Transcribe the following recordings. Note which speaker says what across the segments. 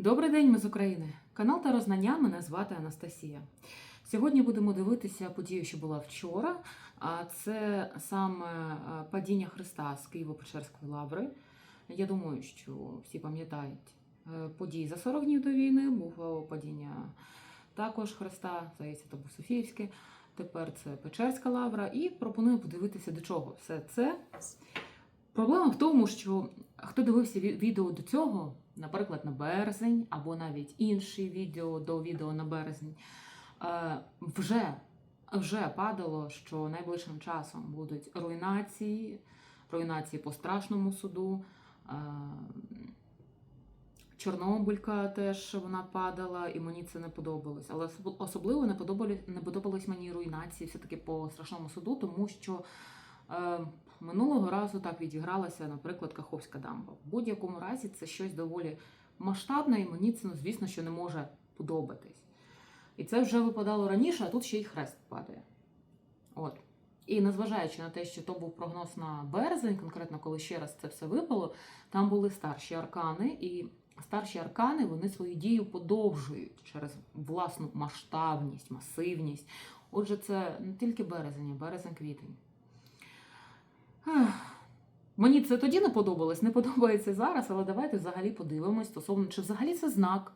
Speaker 1: Добрий день, ми з України. Канал та Рознання. Мене звати Анастасія. Сьогодні будемо дивитися подію, що була вчора. А це саме е, падіння Христа з Києво-Печерської лаври. Я думаю, що всі пам'ятають е, події за 40 днів до війни. Було падіння також Христа, здається, то був Софіївське. Тепер це Печерська лавра. І пропоную подивитися, до чого все це. Проблема в тому, що хто дивився відео до цього, наприклад, на березень, або навіть інші відео до відео на березень, е, вже, вже падало, що найближчим часом будуть руйнації, руйнації по страшному суду. е, Чорнобилька теж вона падала, і мені це не подобалось. Але особливо не подобались, не подобались мені руйнації все-таки по страшному суду, тому що е, минулого разу так відігралася, наприклад, Каховська дамба. В будь-якому разі це щось доволі масштабне, і мені це, ну, звісно, що не може подобатись. І це вже випадало раніше, а тут ще й хрест падає. От. І незважаючи на те, що то був прогноз на березень, конкретно коли ще раз це все випало, там були старші аркани, і старші аркани вони свою дію подовжують через власну масштабність, масивність. Отже, це не тільки березень, а березень-квітень. Мені це тоді не подобалось, не подобається зараз, але давайте взагалі подивимось стосовно, чи взагалі це знак.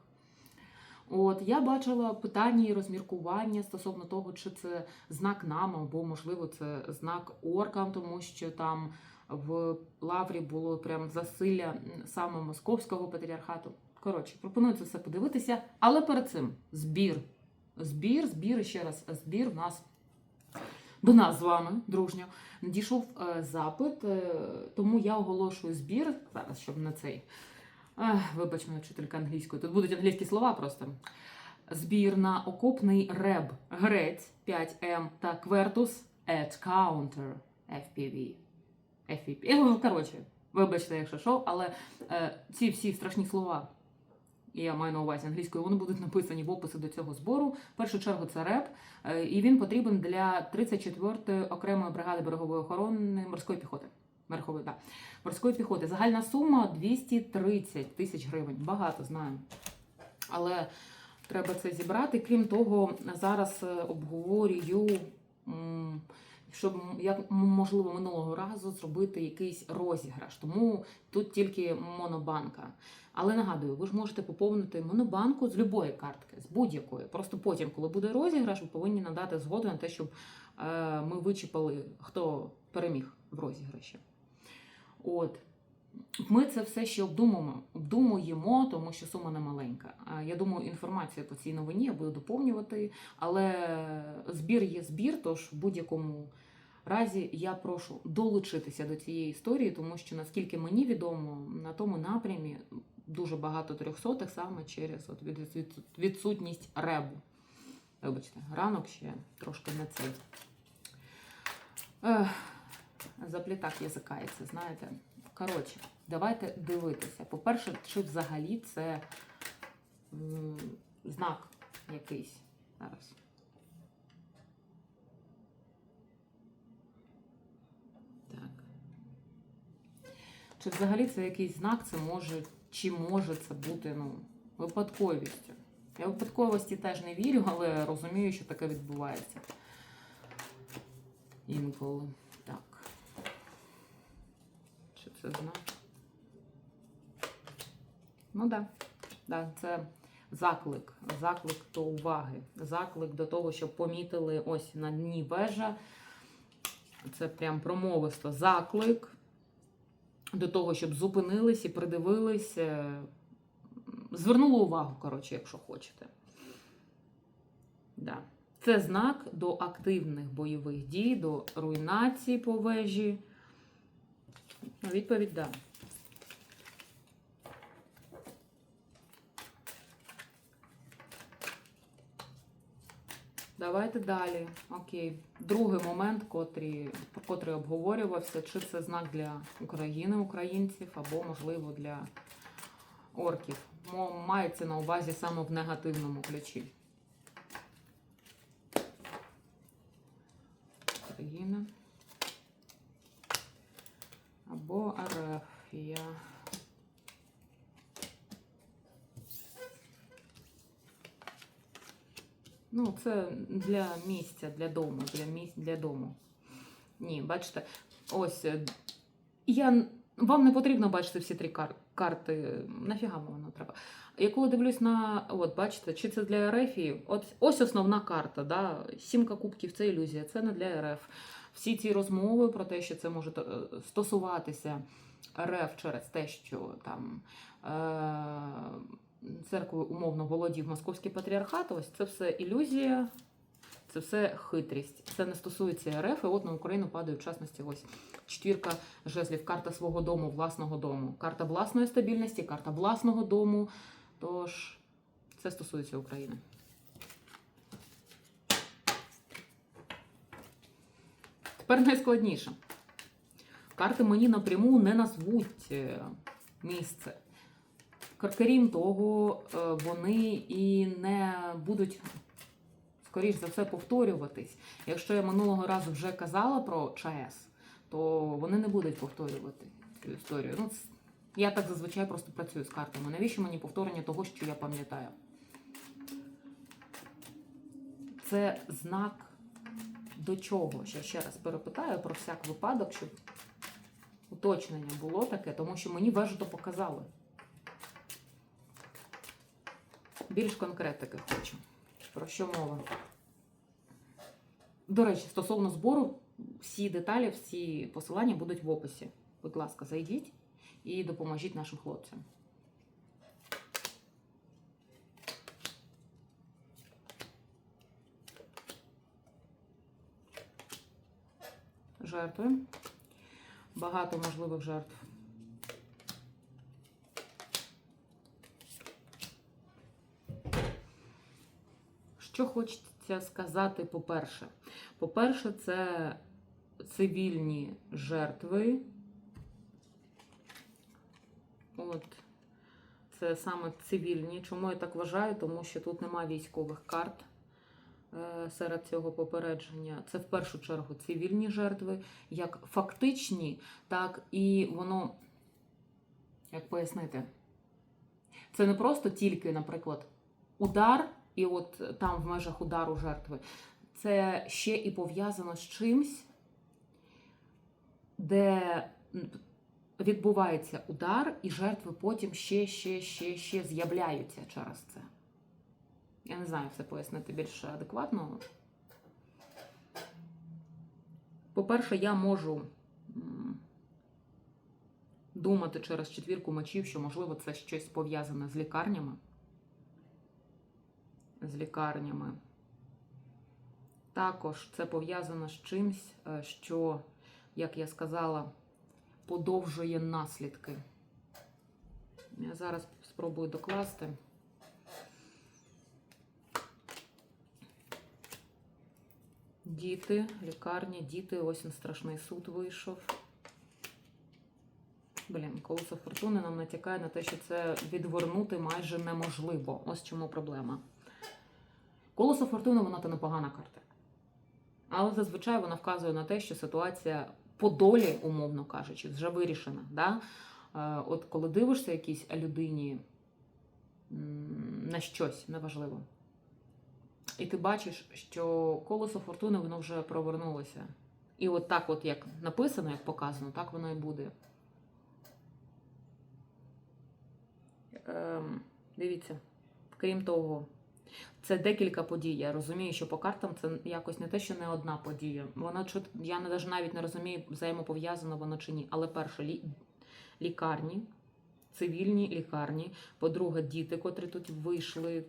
Speaker 1: От я бачила питання і розміркування стосовно того, чи це знак нам, або можливо це знак оркам, тому що там в лаврі було прям засилля саме московського патріархату. Коротше, пропоную це все подивитися, але перед цим збір. Збір, збір, ще раз збір в нас до нас з вами, дружньо, надійшов е, запит, е, тому я оголошую збір зараз, щоб на цей. Ех, вибач мене, вчителька англійської. Тут будуть англійські слова просто. Збір на окопний реб Грець 5М та Квертус at Counter FPV. FPV. Е, Коротше, вибачте, якщо що, але е, ці всі страшні слова, я маю на увазі англійською, вони будуть написані в описі до цього збору. В першу чергу це реп, е, і він потрібен для 34-ї окремої бригади берегової охорони морської піхоти. Верхової, да. морської піхоти. Загальна сума 230 тисяч гривень. Багато знаю. Але треба це зібрати. Крім того, зараз е, обговорюю, щоб як можливо минулого разу зробити якийсь розіграш. Тому тут тільки монобанка. Але нагадую, ви ж можете поповнити монобанку з будь-якої картки, з будь-якої. Просто потім, коли буде розіграш, ви повинні надати згоду на те, щоб е, ми вичіпали, хто переміг в розіграші. От. Ми це все ще обдумуємо, обдумуємо, тому що сума не маленька. Я думаю, інформацію по цій новині я буду доповнювати, але збір є збір, тож в будь-якому разі я прошу долучитися до цієї історії, тому що наскільки мені відомо, на тому напрямі дуже багато трьохсотих саме через от від- від- відсутність ребу. Вибачте, ранок ще трошки не цей. Заплітак язикається, знаєте. Коротше, давайте дивитися. По-перше, чи взагалі це м, знак якийсь зараз. Чи взагалі це якийсь знак, це може, чи може це бути ну, випадковістю? Я випадковості теж не вірю, але розумію, що таке відбувається. Інколи. Так. Чи це знак? Ну так. Да. Да, це заклик. Заклик до уваги. Заклик до того, щоб помітили ось на дні вежа. Це прям промовисто заклик до того, щоб зупинились і придивились. е, Звернули увагу, коротше, якщо хочете. Да. Це знак до активних бойових дій, до руйнації по вежі. Ну, Відповідь да. Давайте далі. Окей. Другий момент, котрий, котрий обговорювався, чи це знак для України, українців, або, можливо, для орків. Мається на увазі саме в негативному ключі. Україна. Або РФ. Ну, це для місця, для дому, для місць, для дому. Ні, бачите, ось е, я вам не потрібно бачити всі три кар- карти. Нафіга воно треба? Я коли дивлюсь на, от бачите, чи це для РФ, от ось основна карта, да? сімка кубків це ілюзія, це не для РФ. Всі ці розмови про те, що це може е, стосуватися РФ через те, що там е- церквою умовно володів московський патріархат, ось це все ілюзія, це все хитрість. Це не стосується РФ, і от на Україну падає в частності ось четвірка жезлів, карта свого дому, власного дому, карта власної стабільності, карта власного дому. Тож це стосується України. Тепер найскладніше. Карти мені напряму не назвуть е, місце. Кр- Крім того, е, вони і не будуть, скоріш за все, повторюватись. Якщо я минулого разу вже казала про ЧАЕС, то вони не будуть повторювати цю історію. Ну, я так зазвичай просто працюю з картами. Навіщо мені повторення того, що я пам'ятаю? Це знак до чого? Ще, ще раз перепитаю про всяк випадок, щоб уточнення було таке, тому що мені вежу показали. Більш конкретики хочу. Про що мова? До речі, стосовно збору, всі деталі, всі посилання будуть в описі. Будь ласка, зайдіть і допоможіть нашим хлопцям. Жертви. Багато можливих жертв. Що хочеться сказати, по-перше? По-перше, це цивільні жертви. От. Це саме цивільні. Чому я так вважаю? Тому що тут немає військових карт е, серед цього попередження. Це в першу чергу цивільні жертви, як фактичні, так і воно, як пояснити, це не просто тільки, наприклад, удар, і от там в межах удару жертви. Це ще і пов'язано з чимсь, де відбувається удар, і жертви потім ще, ще, ще, ще з'являються через це. Я не знаю, це пояснити більш адекватно. По-перше, я можу думати через четвірку мечів, що, можливо, це щось пов'язане з лікарнями. З лікарнями. Також це пов'язано з чимсь, е, що, як я сказала, подовжує наслідки. Я зараз спробую докласти. Діти, лікарня, діти, ось він страшний суд вийшов. Блін, колесо фортуни нам натякає на те, що це відвернути майже неможливо. Ось чому проблема. Колесо фортуни, воно то непогана карта. Але зазвичай вона вказує на те, що ситуація по долі, умовно кажучи, вже вирішена. Да? Е, От коли дивишся якійсь людині на щось неважливо, і ти бачиш, що колесо фортуни воно вже провернулося. І от так, от як написано, як показано, так воно і буде. Ем, дивіться, крім того, це декілька подій. Я розумію, що по картам це якось не те, що не одна подія. Вона я навіть не розумію, взаємопов'язано воно чи ні. Але перше, лі... лікарні, цивільні лікарні. По-друге, діти, котрі тут вийшли.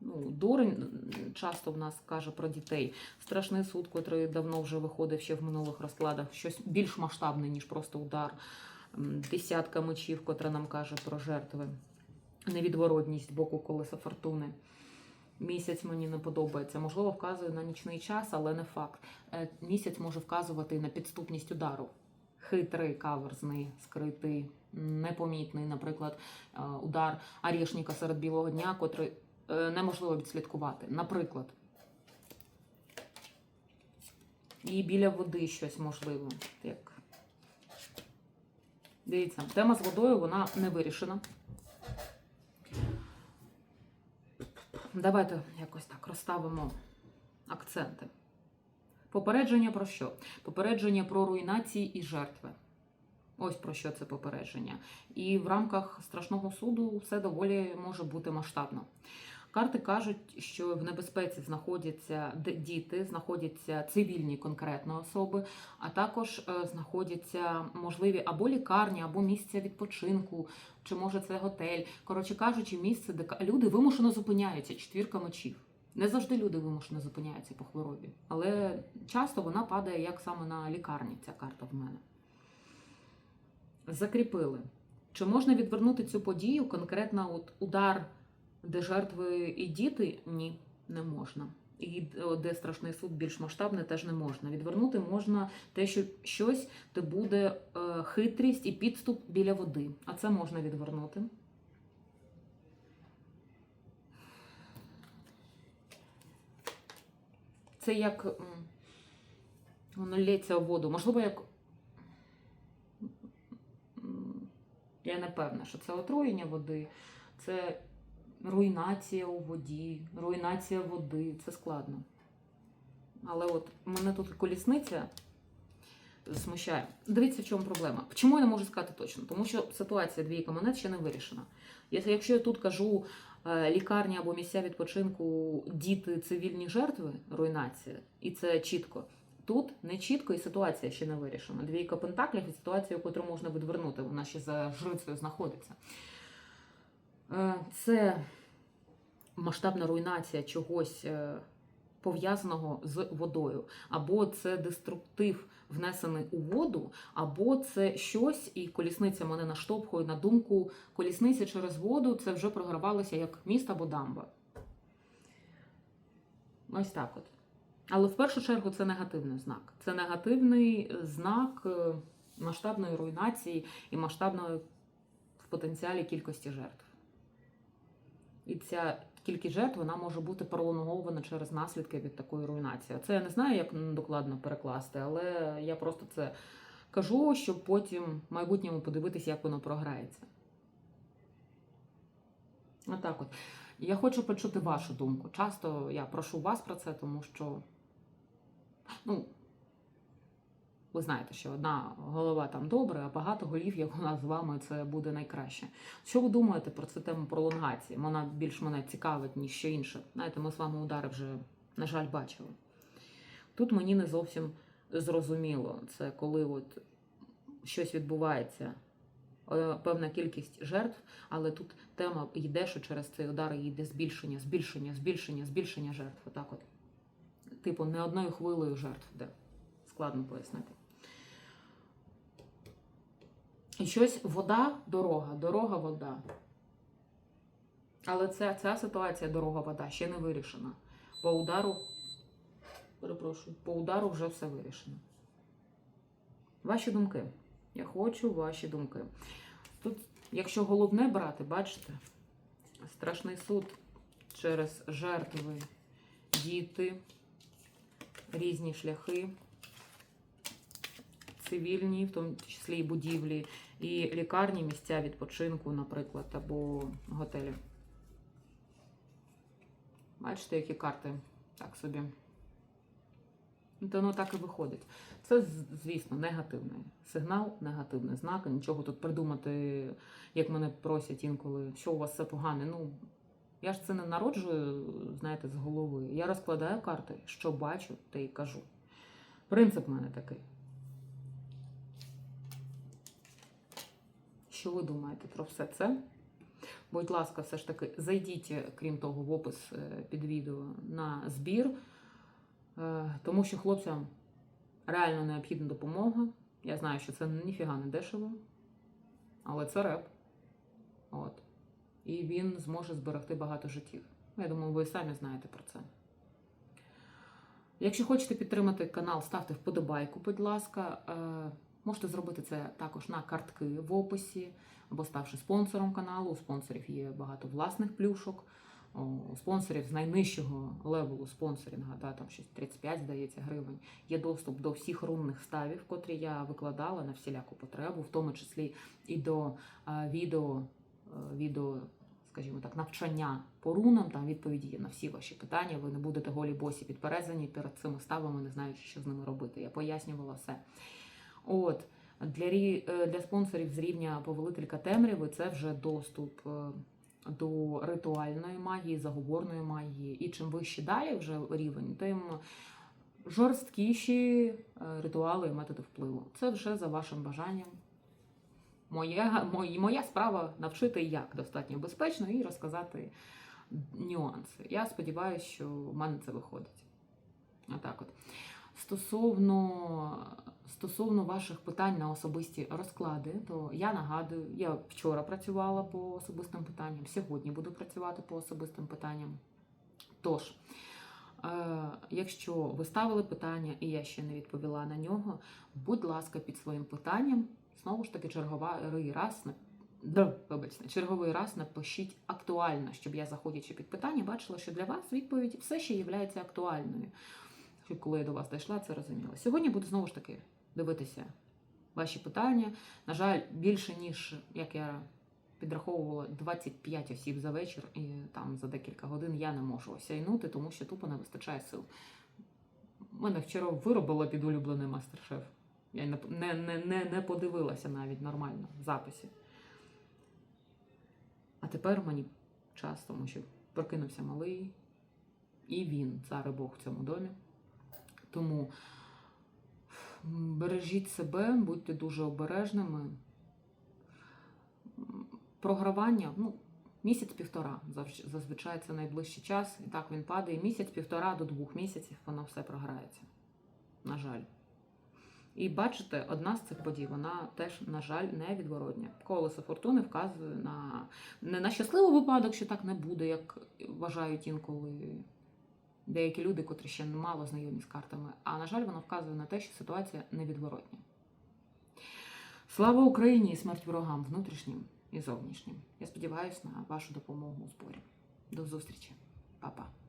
Speaker 1: Ну, дурень часто в нас каже про дітей. Страшний суд, котрий давно вже виходив ще в минулих розкладах, щось більш масштабне, ніж просто удар. Десятка мечів, котра нам каже про жертви. Невідворотність боку колеса фортуни. Місяць мені не подобається. Можливо, вказує на нічний час, але не факт. Е, Місяць може вказувати на підступність удару. Хитрий, каверзний, скритий, непомітний, наприклад, е, удар арішника серед білого дня, котрий е, неможливо відслідкувати. Наприклад, і біля води щось можливо. Дивіться, тема з водою вона не вирішена. Давайте якось так розставимо акценти. Попередження про що? Попередження про руйнації і жертви. Ось про що це попередження. І в рамках страшного суду все доволі може бути масштабно. Карти кажуть, що в небезпеці знаходяться діти, знаходяться цивільні конкретно особи, а також е, знаходяться можливі або лікарні, або місця відпочинку, чи може це готель. Коротше кажучи, місце, де люди вимушено зупиняються, четвірка мечів. Не завжди люди вимушено зупиняються по хворобі, але часто вона падає як саме на лікарні, ця карта в мене. Закріпили. Чи можна відвернути цю подію конкретно от удар, де жертви і діти? Ні, не можна. І де страшний суд більш масштабний, теж не можна. Відвернути можна те, що щось, де буде е, хитрість і підступ біля води. А це можна відвернути. Це як воно лється в воду. Можливо, як. Я не певна, що це отруєння води, це руйнація у воді, руйнація води. Це складно. Але от мене тут колісниця смущає. Дивіться, в чому проблема. Чому я не можу сказати точно? Тому що ситуація двійка монет ще не вирішена. Якщо я тут кажу е, лікарня або місця відпочинку, діти, цивільні жертви, руйнація, і це чітко. Тут не чітко і ситуація ще не вирішена. Двійка пентаклів і ситуація, яку можна відвернути, вона ще за жрицею знаходиться. Е, Це масштабна руйнація чогось е, пов'язаного з водою. Або це деструктив, внесений у воду, або це щось, і колісниця мене наштовхує на думку, колісниця через воду це вже програвалося як міст або дамба. Ось так от. Але в першу чергу це негативний знак. Це негативний знак е, масштабної руйнації і масштабної в потенціалі кількості жертв. І ця кількість жертв вона може бути пролонгована через наслідки від такої руйнації. Це я не знаю, як докладно перекласти, але я просто це кажу, щоб потім в майбутньому подивитися, як воно програється. Отак от. Я хочу почути вашу думку. Часто я прошу вас про це, тому що, ну, ви знаєте, що одна голова там добре, а багато голів, як у нас з вами, це буде найкраще. Що ви думаєте про цю тему пролонгації? Вона більш мене цікавить, ніж що інше. Знаєте, ми з вами удари вже, на жаль, бачили. Тут мені не зовсім зрозуміло. Це коли от щось відбувається, е, певна кількість жертв, але тут тема йде, що через цей удар йде збільшення, збільшення, збільшення, збільшення жертв. Отак от. Типу, не одною хвилею жертв йде. Складно пояснити. І щось вода, дорога, дорога, вода. Але ця, ця ситуація дорога, вода ще не вирішена. По удару, перепрошую, по удару вже все вирішено. Ваші думки. Я хочу ваші думки. Тут, якщо головне брати, бачите, страшний суд через жертви, діти, різні шляхи, цивільні, в тому числі і будівлі, і лікарні, місця відпочинку, наприклад, або готелі. Бачите, які карти так собі. Ну, То воно так і виходить. Це, звісно, негативний сигнал, негативний знак. Нічого тут придумати, як мене просять інколи, що у вас все погане. Ну, я ж це не народжую, знаєте, з голови. Я розкладаю карти, що бачу, те й кажу. Принцип в мене такий. Що ви думаєте про все це? Будь ласка, все ж таки, зайдіть, крім того, в опис е, під відео на збір, е, тому що хлопцям реально необхідна допомога. Я знаю, що це ніфіга не дешево, але це реп. От. І він зможе зберегти багато життів. Я думаю, ви самі знаєте про це. Якщо хочете підтримати канал, ставте вподобайку, будь ласка. Е, Можете зробити це також на картки в описі, або ставши спонсором каналу. У спонсорів є багато власних плюшок. У спонсорів з найнижчого левелу спонсорінга, да, там щось 35, здається, гривень, є доступ до всіх рунних ставів, котрі я викладала на всіляку потребу, в тому числі і до а, відео, е, відео, скажімо так, навчання по рунам, там відповіді є на всі ваші питання. Ви не будете голі босі підперезані перед цими ставами, не знаючи, що з ними робити. Я пояснювала все. От. Для, е, для спонсорів з рівня повелителька темряви це вже доступ е, до ритуальної магії, заговорної магії. І чим вище далі вже рівень, тим жорсткіші е, ритуали і методи впливу. Це вже за вашим бажанням. Моя, моя справа навчити, як достатньо безпечно і розказати нюанси. Я сподіваюся, що в мене це виходить. Отак от. Стосовно, стосовно ваших питань на особисті розклади, то я нагадую, я вчора працювала по особистим питанням, сьогодні буду працювати по особистим питанням. Тож, е, якщо ви ставили питання і я ще не відповіла на нього, будь ласка, під своїм питанням, знову ж таки, черговий раз Да, вибачте, черговий раз напишіть актуально, щоб я, заходячи під питання, бачила, що для вас відповідь все ще є актуальною. Щоб коли я до вас дійшла, це розуміла. Сьогодні буду знову ж таки дивитися ваші питання. На жаль, більше ніж як я підраховувала 25 осіб за вечір, і там за декілька годин я не можу осяйнути, тому що тупо не вистачає сил. Мене вчора виробило під улюблений мастер-шеф. Я не, не, не, не, подивилася навіть нормально в записі. А тепер мені час, тому що прокинувся малий, і він, цар і Бог в цьому домі. Тому бережіть себе, будьте дуже обережними. Програвання, ну, місяць-півтора. Зазвичай це найближчий час. І так він падає. Місяць-півтора до двох місяців воно все програється. На жаль. І бачите, одна з цих подій, вона теж, на жаль, невідворотня. Колесо фортуни вказує на не на щасливий випадок, що так не буде, як вважають інколи деякі люди, котрі ще мало знайомі з картами. А на жаль, воно вказує на те, що ситуація невідворотня. Слава Україні і смерть ворогам внутрішнім і зовнішнім. Я сподіваюся на вашу допомогу у зборі. До зустрічі, Па-па.